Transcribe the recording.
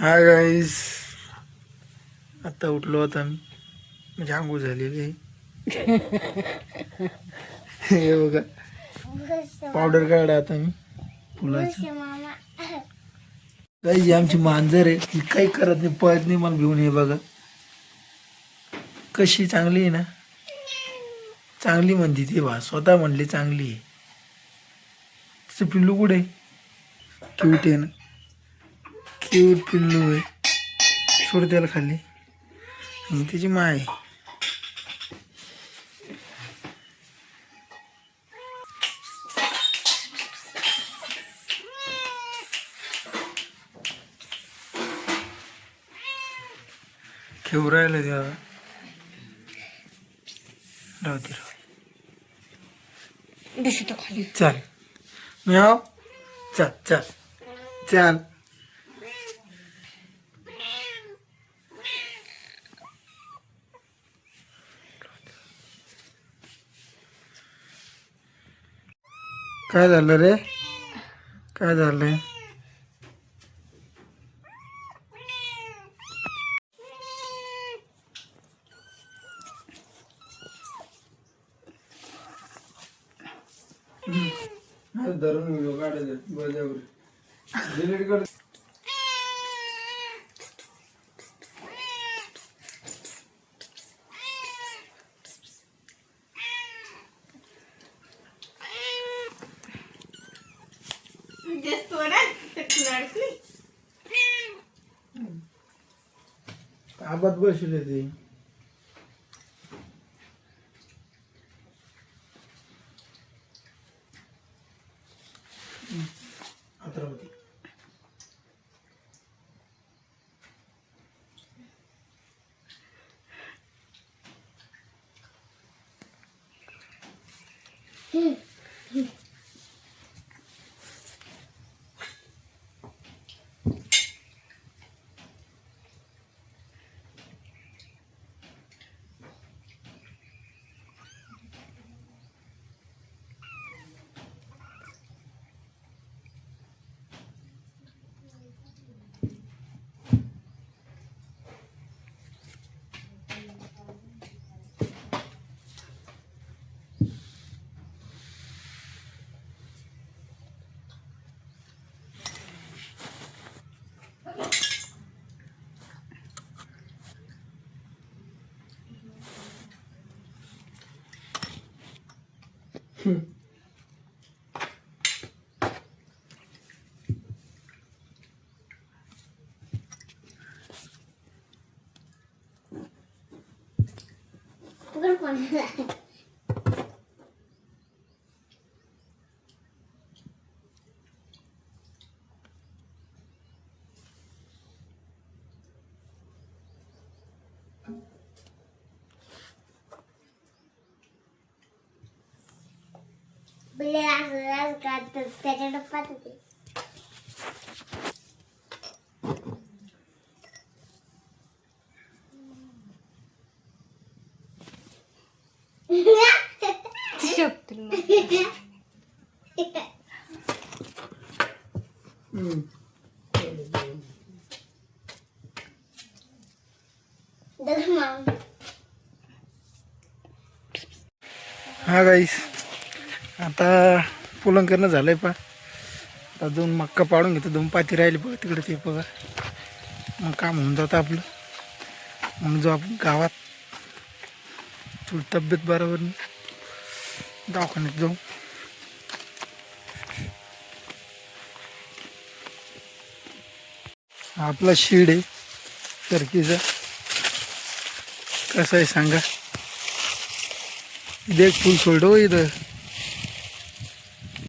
हा गाईस आता उठलो होता मी. म्हणजे आंघोळ झालेली आहे. हे बघा. पावडर काढा आता मी. फुलाची. गाईस ही आमची मांजर आहे. ती काही करत नाही पळत नाही मला घेऊन ये बघा. कशी? चांगली आहे ना? चांगली म्हणते ती बा. स्वतः म्हणली चांगली आहे. तिचं पिल्लू कुठे क्यूट आहे ना. क्यूट पिल्लू आहे. सोड त्याला खाली. आणि त्याची माय. राहिलं तेव्हा राहू दे राहू दे. दिसतो खाली. चल चल. चल. काय झालं रे? काय झालंय धरून आबाद बसले ते. अद्रावती हम्म. 不跟我来。बजावर डिलीट कर आबाद बसले ते अत्रावती त्याच्या डप्पात होते हा गाईस आता पुलं करणं झालंय पा आता दोन मक्का पाडून घेतो. दोन पाती राहिली बघा तिकडे ते बघा. मग काम होऊन जातं आपलं. म्हणून जो आपण गावात थोडी तब्येत बरोबर नाही. दवाखान्यात जाऊ. आपला शीड आहे. टर्कीचा. कसं आहे सांगा. देख फुल सोडलं हो इथं.